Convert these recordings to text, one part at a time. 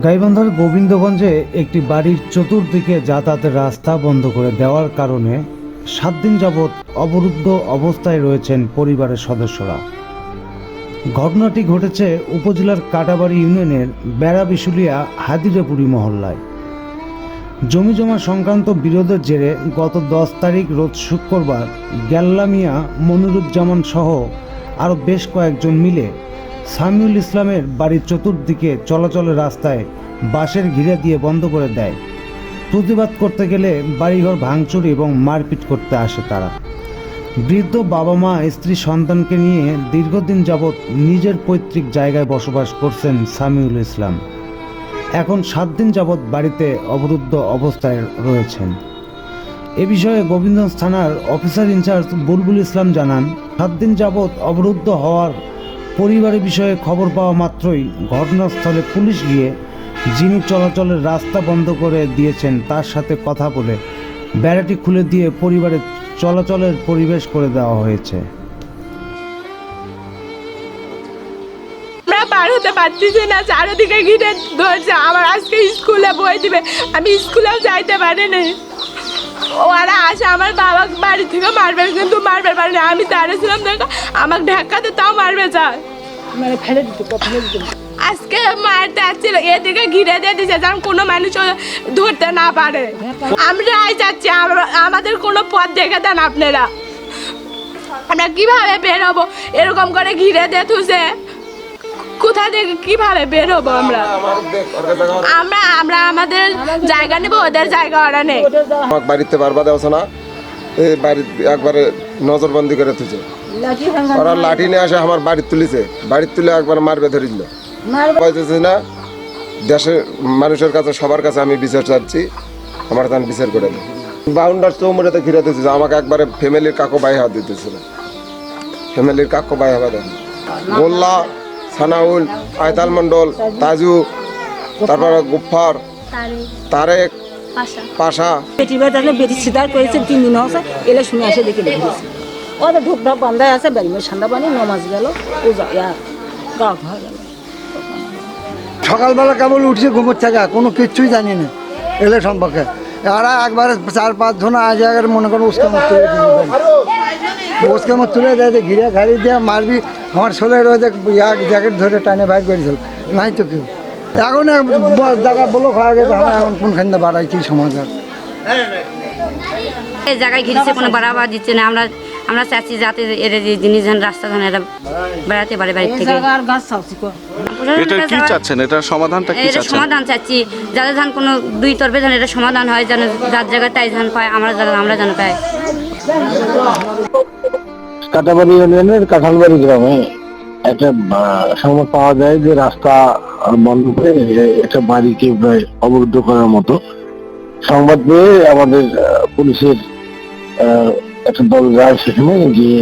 গাইবান্ধার গোবিন্দগঞ্জে একটি বাড়ির চতুর্দিকে যাতায়াতের রাস্তা বন্ধ করে দেওয়ার কারণে সাত দিন যাবৎ অবরুদ্ধ অবস্থায় রয়েছেন পরিবারের সদস্যরা। ঘটনাটি ঘটেছে উপজেলার কাটাবাড়ি ইউনিয়নের বেড়াবিশুলিয়া হাদিরাপুরি মহল্লায়। জমি জমা সংক্রান্ত বিরোধের জেরে গত দশ তারিখ রোজ শুক্রবার গ্যাল্লামিয়া মনিরুজ্জামান সহ আরও বেশ কয়েকজন মিলে সামিউল ইসলামের বাড়ির চতুর্দিকে চলাচলের রাস্তায় বাঁশের ঘিরে দিয়ে বন্ধ করে দেয়। প্রতিবাদ করতে গেলে বাড়িঘর ভাঙচুর এবং মারপিট করতে আসে তারা। বৃদ্ধ বাবা মা, স্ত্রী, সন্তানকে নিয়ে দীর্ঘদিন যাবৎ নিজের পৈতৃক জায়গায় বসবাস করছেন সামিউল ইসলাম। এখন সাত দিন যাবৎ বাড়িতে অবরুদ্ধ অবস্থায় রয়েছেন। এ বিষয়ে গোবিন্দগঞ্জ থানার অফিসার ইনচার্জ বুলবুল ইসলাম জানান, সাত দিন যাবৎ অবরুদ্ধ হওয়ার পরিবারের বিষয়ে খবর পাওয়া মাত্রই ঘটনাস্থলে পুলিশ গিয়ে যিনি চলাচলের রাস্তা বন্ধ করে দিয়েছেন। তার সাথে কথা বলে বেড়াটি খুলে দিয়ে পরিবারের চলাচলের পরিবেশ করে দেওয়া হয়েছে। পার হতে না, চারিদিকে ঘিরে ধরছে। আমার আজকে স্কুলে বই দিবে। আমি স্কুলেও যাইতে পারিনি ওরা আসে আমার বাবা বাড়ি থেকে মারবে কিন্তু মারবে পারে না আমি তারে ছিলাম দেখো আমাকে ঢাকাতে তাও মারবে চায় মানে ফেলে দিত ফেলে দিত। আজকে মারতে আসছিল এদিকে ঘিরে দিয়ে দিছে যেন কোনো মানুষ ধরতে না পারে। আমরা আই যাচ্ছি আমাদের কোনো পথ দেখে দেন আপনারা। আমরা কীভাবে বেরোবো? এরকম করে ঘিরে দিয়ে থুসে। কোথা থেকে কীভাবে বের হব আমরা? আমরা আমরা আমাদের জায়গা নেব ওদের জায়গা ওরা নেই আমার বাড়িতে বারবার দেওয়া না। এই বাড়ি একবারে নজরবন্দি করে তুলছে ওরা লাঠি নিয়ে আসে আমার বাড়ি তুলিছে। বাড়ি তুলে একবার মারবে ধরে দিল মারবে। পাইতেছি না দেশের মানুষের কাছে সবার কাছে আমি বিচার চাচ্ছি আমার তান বিচার করে দেয় বাউন্ডার চৌমুড়াতে ঘিরে দিতেছে আমাকে একবারে ফ্যামিলির কাকো বাই হাত দিতেছিল ফ্যামিলির কাকো বাই হাত দেন গোল্লা সানাউল আয়তাল মন্ডল তাজু তারপরে গুফার তারেক পাশা। বেটি বাড়ি আসলে বেটি সিদার করেছে তিন দিন হচ্ছে এলে শুনে আসে দেখে দেখেছে ওদের ঢুক ঢাক বান্ধায় আছে বাড়ি মেয়ে ঠান্ডা পানি নমাজ গেল ও যা ইয়া গা ধোয়া গেল। সকালবেলা কেবল উঠছে ঘুমোর থেকে কোনো কিচ্ছুই জানি না এলে সম্পর্কে। এরা একবার চার পাঁচ জন আজ একবার মনে করো উস্কে মত তুলে দিয়ে উসকে মত তুলে দেয় ঘিরে ঘাড়ি দিয়ে মারবি আমার ছোলে রয়েছে এক জ্যাকেট ধরে টানে বাইর করেছিল নাই তো কেউ। এখন জায়গা বলো খাওয়া গেছে আমার এখন কোনখান বাড়াই কি সমাধান এই জায়গায় ঘিরছে কোনো বাড়াবা দিচ্ছে না আমরা আমরা চাচ্ছি যাতে এর যে জিনিস রাস্তা এরা বেড়াতে পারে বাড়ি এই থেকে। এটা কি চাচ্ছেন? এটা সমাধানটা কি চাচ্ছেন? সমাধান চাচ্ছি। যাতে ধান কোনো দুই তরফে যেন এটা সমাধান হয় যেন যার জায়গায় তাই ধান পায় আমরা যেন আমরা যেন পাই। কাটাবাড়ি ইউনিয়নের কাঁঠালবাড়ি গ্রামে একটা সংবাদ পাওয়া যায় যে রাস্তা বন্ধ করে একটা বাড়িকে প্রায় অবরুদ্ধ করার মতো। সংবাদ পেয়ে আমাদের আহ, পুলিশের আহ, একটা দল যায় সেখানে গিয়ে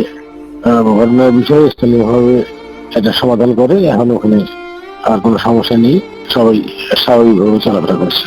ঘটনার বিষয়ে স্থানীয়ভাবে এটা সমাধান করে এখন ওখানে আর কোনো সমস্যা নেই। সবাই স্বাভাবিকভাবে চলাফেরা করছে।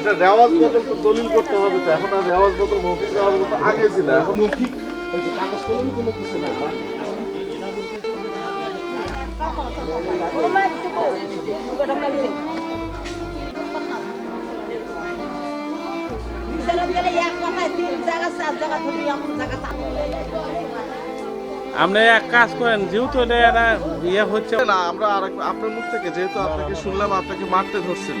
এটা রেওয়াজ মতো তো দলিল করতে হবে তো এখন আর রেওয়াজ মতো মৌখিক রেওয়াজ মতো আগে ছিল এখন মৌখিক কাগজ কলম কোনো কিছু না এক কথায় তিন জায়গা চার আপনি এক কাজ করেন যেহেতু এটা একটা ইয়ে হচ্ছে না আমরা আর আপনার মুখ থেকে যেহেতু আপনাকে শুনলাম আপনাকে মারতে ধরছিল।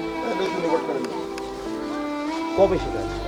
কবে সেটা